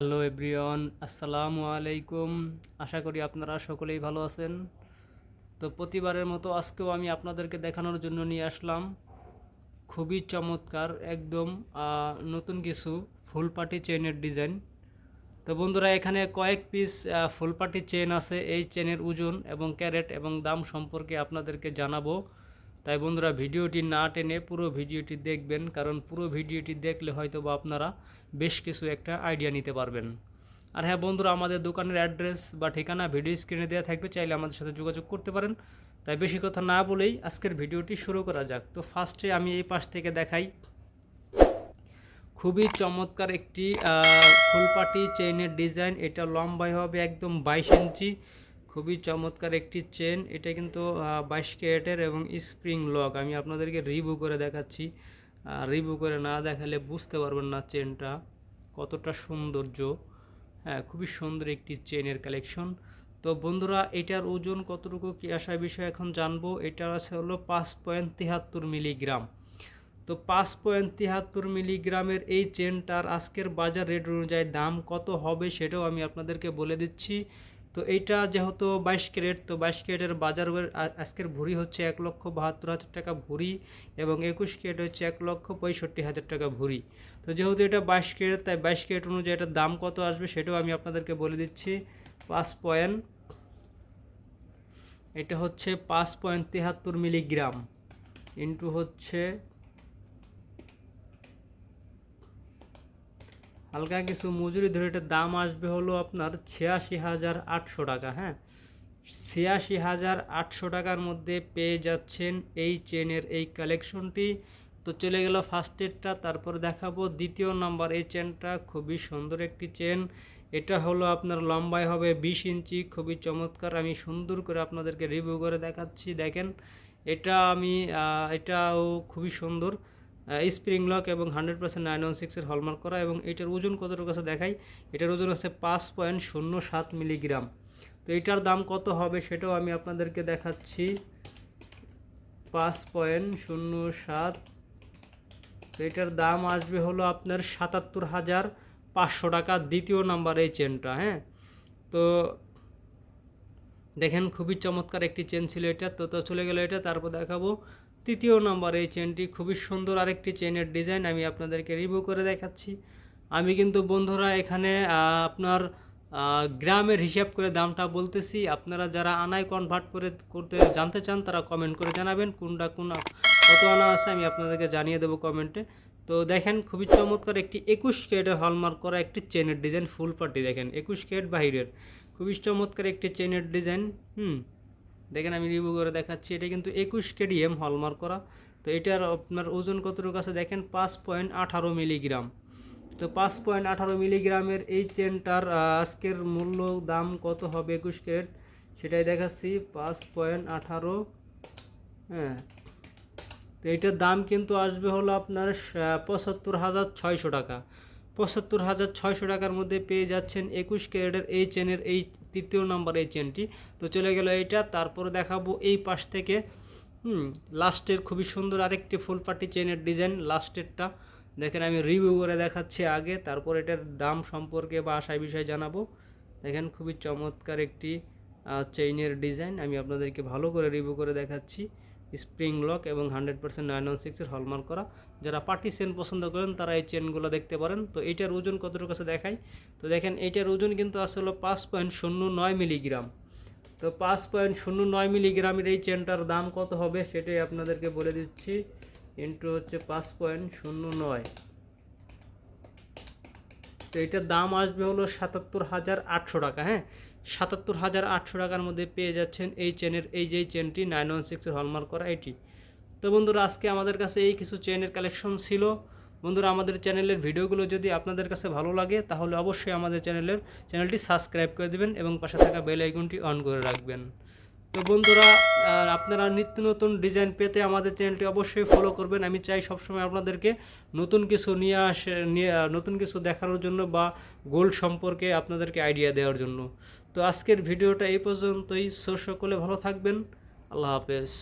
Hello everyone, আসসালামু আলাইকুম। আশা করি আপনারা সকলেই ভালো আছেন। তো প্রতিবারের মতো আজকেও আমি আপনাদেরকে দেখানোর জন্য নিয়ে আসলাম। খুবই চমৎকার, একদম নতুন কিছু ফুল পাটি চেনের ডিজাইন। তো বন্ধুরা, এখানে কয়েক পিস ফুল পাটি চেন আছে। এই চেনের ওজন এবং ক্যারেট এবং দাম সম্পর্কে আপনাদেরকে জানাব। তাই বন্ধুরা ভিডিওটি না টেনে পুরো ভিডিওটি দেখবেন, কারণ পুরো ভিডিওটি দেখলে হয়তো বা আপনারা বেশ কিছু একটা আইডিয়া নিতে পারবেন। আর হ্যাঁ বন্ধুরা, আমাদের দোকানের অ্যাড্রেস বা ঠিকানা ভিডিও স্ক্রিনে দেওয়া থাকবে, চাইলে আমাদের সাথে যোগাযোগ করতে পারেন। তাই বেশি কথা না বলেই আজকের ভিডিওটি শুরু করা যাক। তো ফার্স্টে আমি এই পাশ থেকে দেখাই। খুবই চমৎকার একটি ফুলপাটি চেইনের ডিজাইন এটা লম্বায় হবে একদম বাইশ ইঞ্চি। খুবই চমৎকার একটি চেন এটা কিন্তু বাইশ ক্যারেটের এবং স্প্রিং লক আমি আপনাদেরকে রিভিউ করে দেখাচ্ছি। রিভিউ করে না দেখালে বুঝতে পারবেন না চেনটা কতটা সৌন্দর্য। হ্যাঁ খুবই সুন্দর একটি চেনের কালেকশন তো বন্ধুরা, এটার ওজন কতটুকু কি আসা বিষয় এখন জানব। এটার আছে হলো পাঁচ পয়েন্ট তিহাত্তর মিলিগ্রাম তো পাঁচ পয়েন্ট তিহাত্তর মিলিগ্রামের এই চেনটার আজকের বাজার রেট অনুযায়ী দাম কত হবে সেটাও আমি আপনাদেরকে বলে দিচ্ছি। তো এইটা যেহেতু বাইশ ক্যারেট, তো বাইশ ক্যারেটের বাজার আজকের ভুরি হচ্ছে এক লক্ষ বাহাত্তর হাজার টাকা ভুরি এবং একুশ ক্যারেট হচ্ছে এক লক্ষ পঁয়ষট্টি হাজার টাকা ভুরি তো যেহেতু এটা বাইশ ক্যারেট, তাই বাইশ ক্যারেট অনুযায়ী এটার দাম কত আসবে সেটাও আমি আপনাদেরকে বলে দিচ্ছি। পাঁচ পয়েন্ট, এটা হচ্ছে পাঁচ পয়েন্ট তিহাত্তর মিলিগ্রাম। ইন্টু হচ্ছে হালকা কিছু মজুরি ধরে এটার দাম আসবে হলো আপনার ছিয়াশি হাজার আটশো টাকা হ্যাঁ? ছিয়াশি হাজার আটশো টাকার মধ্যে পেয়ে যাচ্ছেন এই চেনের এই কালেকশনটি। তো চলে গেল ফার্স্ট এডটা, তারপর দেখাবো দ্বিতীয় নাম্বার, এই চেনটা খুবই সুন্দর একটি চেন। এটা হলো আপনার লম্বায় হবে বিশ ইঞ্চি, খুবই চমৎকার। আমি সুন্দর করে আপনাদেরকে রিভিউ করে দেখাচ্ছি, দেখেন। এটা আমি এটাও খুবই সুন্দর। স্প্রিং লক এবং হান্ড্রেড পার্সেন্ট নাইন ওয়ান সিক্সের হলমার্ক করা এবং এটার ওজন কতটুকু আছে দেখাই। এটার ওজন আছে পাঁচ পয়েন্ট শূন্য সাত মিলিগ্রাম তো এটার দাম কত হবে সেটাও আমি আপনাদেরকে দেখাচ্ছি। পাঁচ পয়েন্ট শূন্য সাত। তো এটার দাম আসবে হলো আপনার সাতাত্তর হাজার পাঁচশো টাকা দ্বিতীয় নাম্বার এই চেনটা হ্যাঁ? তো দেখেন খুবই চমৎকার একটি চেন ছিল এটা। তো তো চলে গেল এটা, তারপর দেখাবো তৃতীয় নম্বর এই চেনটি খুবই সুন্দর আরেকটি চেনের ডিজাইন আমি আপনাদেরকে রিভিউ করে দেখাচ্ছি। আমি কিন্তু বন্ধুরা এখানে আপনার গ্রামের হিসাব করে দামটা বলতেছি। আপনারা যারা আনায় কনভার্ট করে, করতে জানতে চান, তারা কমেন্ট করে জানাবেন। কোনটা কোন, কত আনা আছে আমি আপনাদেরকে জানিয়ে দেবো কমেন্টে তো দেখেন খুবই চমৎকার একটি একুশ কেটে হলমার্ক করা একটি চেনের ডিজাইন ফুল পার্টি দেখেন। একুশ কেট বাহিরের। খুবই চমৎকার একটি চেনের ডিজাইন হুম। দেখেন আমি রিভিউ করে দেখাচ্ছি, এটা কিন্তু একুশ কেডিএম হলমার্ক করা। তো এটার আপনার ওজন কতটুকু আছে দেখেন, পাঁচ পয়েন্ট আঠারো মিলিগ্রাম তো পাঁচ পয়েন্ট আঠারো মিলিগ্রামের এই চেনটার আজকের মূল্য দাম কত হবে একুশ ক্যারেট? সেটাই দেখাচ্ছি, পাঁচ পয়েন্ট আঠারো হ্যাঁ। তো এটার দাম কিন্তু আসবে হলো আপনার পঁচাত্তর হাজার ছয়শো টাকা। পঁচাত্তর হাজার ছয়শো টাকার মধ্যে পেয়ে যাচ্ছেন একুশ ক্যারেটের এই চেনের এই তৃতীয় নম্বর এই চেনটি। তো চলে গেল এইটা, তারপরে দেখাবো এই পাশ থেকে। হুম, লাস্টের খুবই সুন্দর আরেকটি ফুল পাটি চেনের ডিজাইন, লাস্টেরটা। দেখেন আমি রিভিউ করে দেখাচ্ছি আগে, তারপর এটার দাম সম্পর্কে বা আশায় বিষয়ে জানাব। দেখেন খুবই চমৎকার একটি চেইনের ডিজাইন, আমি আপনাদেরকে ভালো করে রিভিউ করে দেখাচ্ছি। স্প্রিং লক এবং হান্ড্রেড পার্সেন্ট নাইন ওয়ান সিক্সের হলমার্ক করা। যারা পার্টি চেন পছন্দ করেন, তারা এই চেনগুলো দেখতে পারেন। তো এইটার ওজন কতটুকু আছে দেখাই। তো দেখেন এইটার ওজন কিন্তু আসলে পাঁচ পয়েন্ট শূন্য নয় মিলিগ্রাম। তো পাঁচ পয়েন্ট শূন্য নয় মিলিগ্রামের এই চেনটার দাম কত হবে সেটাই আপনাদেরকে বলে দিচ্ছি। ইন্টু হচ্ছে পাঁচ পয়েন্ট শূন্য নয়। তো এটার দাম আসবে হলো সাতাত্তর হাজার আটশো টাকা হ্যাঁ? সাতাত্তর হাজার আটশো টাকার মধ্যে পেয়ে যাচ্ছেন এই চেনের, এই যে চেনটি নাইন ওয়ান সিক্সের হলমার্ক করা এটি। তো বন্ধুরা, আজকে আমাদের কাছে এই কিছু চেনের কালেকশন ছিল। বন্ধুরা, আমাদের চ্যানেলের ভিডিওগুলো যদি আপনাদের কাছে ভালো লাগে, তাহলে অবশ্যই আমাদের চ্যানেলের চ্যানেলটি সাবস্ক্রাইব করে দেবেন এবং পাশে থাকা বেল আইকনটি অন করে রাখবেন। তো বন্ধুরা আপনারা নিত্য নতুন ডিজাইন পেতে আমাদের চ্যানেলটি অবশ্যই ফলো করবেন। আমি চাই সবসময় আপনাদেরকে নতুন কিছু নিয়ে আসে, নিয়ে, নতুন কিছু দেখানোর জন্য বা গোল্ড সম্পর্কে আপনাদেরকে আইডিয়া দেওয়ার জন্য। তো আজকের ভিডিওটা এই পর্যন্তই। সকলে ভালো থাকবেন। আল্লাহ হাফেজ।